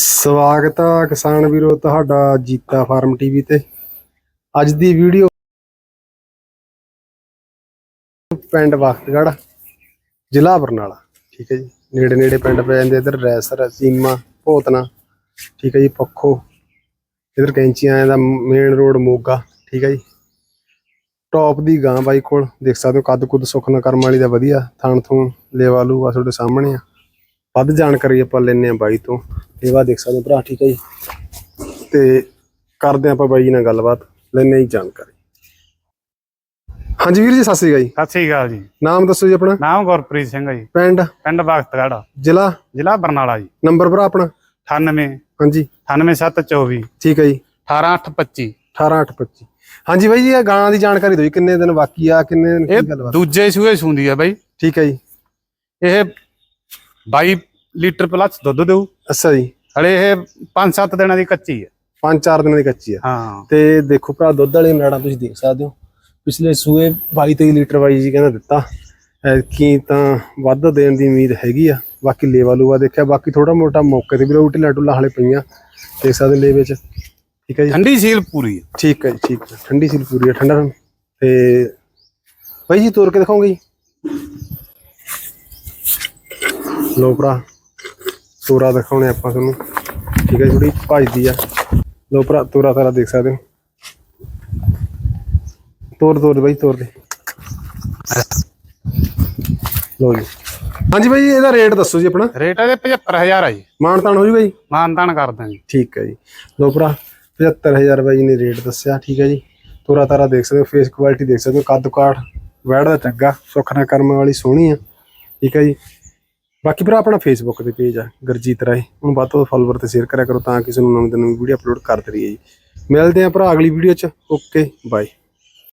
ਸਵਾਗਤ ਆ ਕਿਸਾਨ ਵੀਰੋ, ਤੁਹਾਡਾ ਜੀਤਾ ਫਾਰਮ ਟੀਵੀ ਤੇ। ਅੱਜ ਦੀ ਵੀਡੀਓ ਪਿੰਡ ਵਖਤਗੜ੍ਹ ਜ਼ਿਲ੍ਹਾ ਬਰਨਾਲਾ, ਠੀਕ ਹੈ ਜੀ। ਨੇੜੇ ਨੇੜੇ ਪਿੰਡ ਪੈ ਜਾਂਦੇ ਇਧਰ ਰੈਸਰ ਸੀਮਾ ਭੋਤਨਾ, ਠੀਕ ਹੈ ਜੀ, ਪੱਖੋ। ਇਧਰ ਕੈਂਚੀਆਂ ਦਾ ਮੇਨ ਰੋਡ ਮੋਗਾ, ਠੀਕ ਹੈ ਜੀ। ਟੌਪ ਦੀ ਗਾਂ ਬਾਈ ਕੋਲ, ਦੇਖ ਸਕਦੇ ਹੋ ਕੱਦ ਕੁੱਦ ਸੁਖਨਾ ਕਰਮ ਵਾਲੀ ਦਾ ਵਧੀਆ ਥਣ ਥੂਣ ਲੇਵਾ ਲੂ ਆ ਤੁਹਾਡੇ ਸਾਹਮਣੇ ਆ। ਵੱਧ ਜਾਣਕਾਰੀ ਆਪਾਂ ਲੈਣੇ ਆ ਬਾਈ ਤੋਂ। ਲੇਵਾ ਦੇਖ ਸਕਦੇ ਭਰਾ ਠੀਕ ਹੈ ਜੀ? ਤੇ ਕਰਦੇ ਆਪਾਂ ਬਾਈ ਜੀ ਨਾਲ ਗੱਲਬਾਤ ਲੈਣੇ ਹੀ ਜਾਣਕਾਰੀ। ਹਾਂਜੀ ਵੀਰ ਜੀ ਸਤਿ ਸ੍ਰੀ ਅਕਾਲ ਜੀ। ਸਤਿ ਸ੍ਰੀ ਅਕਾਲ ਜੀ। ਨਾਮ ਦੱਸੋ ਜੀ ਆਪਣਾ? ਨਾਮ ਗੁਰਪ੍ਰੀਤ ਸਿੰਘ ਹੈ ਜੀ। ਪਿੰਡ? ਪਿੰਡ ਬਖਤਗੜ੍ਹ ਜ਼ਿਲ੍ਹਾ? ਜ਼ਿਲ੍ਹਾ ਬਰਨਾਲਾ ਜੀ। ਨੰਬਰ ਭਰਾ ਆਪਣਾ? 98 ਹਾਂਜੀ। 98724 ਠੀਕ ਹੈ ਜੀ। 18825 18825 ਹਾਂਜੀ ਬਾਈ ਜੀ ਇਹ ਗਾਣਾ ਦੀ ਜਾਣਕਾਰੀ ਦਿਓ ਜੀ ਕਿੰਨੇ ਦਿਨ ਬਾਕੀ ਆ ਕਿੰਨੇ ਦਿਨ ਕੀ ਗੱਲਬਾਤ? ਦੂਜੇ ਸੂਏ ਸੁੰਦੀ ਆ ਬਾਈ। ਠੀਕ ਹੈ ਜੀ। ਇਹ 22 ਲੀਟਰ ਪਲੱਸ ਦੁੱਧ ਦੇਊ। ਅੱਛਾ ਜੀ। ਹਲੇ ਇਹ 5-7 ਦਿਨਾਂ ਦੀ ਕੱਚੀ ਹੈ। ਪੰਜ ਚਾਰ ਦਿਨਾਂ ਦੀ ਕੱਚੀ ਆ ਹਾਂ। ਤੇ ਦੇਖੋ ਭਰਾ ਦੁੱਧ ਵਾਲੇ ਨਾੜਾਂ ਤੁਸੀਂ ਦੇਖ ਸਕਦੇ ਹੋ। ਪਿਛਲੇ ਸੂਏ 22 23 ਲੀਟਰ ਬਾਈ ਜੀ ਕਹਿੰਦਾ ਦਿੱਤਾ। ਕੀ ਤਾਂ ਵੱਧ ਦੇਣ ਦੀ ਉਮੀਦ ਹੈਗੀ ਆ। ਬਾਕੀ ਲੇਵਾ ਲੂਆ ਦੇਖਿਆ ਬਾਕੀ ਥੋੜਾ ਮੋਟਾ ਮੌਕੇ ਤੇ ਵੀ ਉਹ ਢਿੱਲਾ ਢੁੱਲਾ ਹਾਲੇ ਪਈਆਂ। ਦੇਖ ਸਕਦੇ ਲੇਵੇ ਚ। ਠੀਕ ਹੈ ਜੀ। ਠੰਡੀ ਸੀਲ ਪੂਰੀ ਹੈ। ਠੀਕ ਹੈ ਜੀ ਠੀਕ ਹੈ। ਠੰਡੀ ਸੀ ਪੂਰੀ ਹੈ ਠੰਡਾ ਤੇ ਬਾਈ ਜੀ ਤੋਰ ਕੇ ਦਿਖਾਉਂਗੇ ਜੀ। ਲੋ ਭਰਾ ਤੋਰਾ ਦਿਖਾਉਣੇ ਆਪਾਂ ਤੁਹਾਨੂੰ। ਠੀਕ ਹੈ ਥੋੜੀ ਭਜਦੀ ਆ। ਲੋ ਭਰਾ ਤੋਰਾ ਤਾਰਾ ਦੇਖ ਸਕਦੇ ਹੋ। ਤੋਰ ਤੋਰ ਦੇ ਬਾਈ ਤੋਰ ਦੇ। ਲੋ ਜੀ। ਹਾਂਜੀ ਬਾਈ ਇਹਦਾ ਰੇਟ ਦੱਸੋ ਜੀ ਆਪਣਾ। ਰੇਟ ਇਹਦੇ 75000 ਆ ਜੀ। ਮਾਨਤਾਨ ਹੋ ਜੀ? ਬਾਈ ਮਾਨਤਾਨ ਕਰਦੇ ਜੀ ਠੀਕ ਹੈ ਜੀ। ਲੋ ਭਰਾ 75000 ਬਾਈ ਜੀ ਨੇ ਰੇਟ ਦੱਸਿਆ ਠੀਕ ਹੈ ਜੀ। ਤੋਰਾ ਤਾਰਾ ਦੇਖ ਸਕਦੇ ਹੋ ਫੇਸ ਕੁਆਲਿਟੀ ਦੇਖ ਸਕਦੇ ਹੋ ਕੱਦ ਕਾਠ ਵੈੜ ਦਾ ਚੰਗਾ ਸੁਖਨਾ ਕਰਮ ਵਾਲੀ ਸੋਹਣੀ ਆ। ਠੀਕ ਹੈ ਜੀ। ਬਾਕੀ ਭਰਾ ਆਪਣਾ ਫੇਸਬੁੱਕ ਤੇ ਪੇਜ ਆ, ਗੁਰਜੀਤ ਰਾਏ। ਉਹਨੂੰ ਵੱਧ ਤੋਂ ਵੱਧ ਫਾਲੋਵਰ ਤੇ ਸ਼ੇਅਰ ਕਰਿਆ ਕਰੋ ਤਾਂ ਕਿਸੇ ਨੂੰ ਨਵੀਂ ਤੋਂ ਨਵੀਂ ਵੀਡੀਓ ਅਪਲੋਡ ਕਰਦੇ ਰਹੀਏ ਜੀ। ਮਿਲਦੇ ਆ ਭਰਾ ਅਗਲੀ ਵੀਡੀਓ ਚ। Okay bye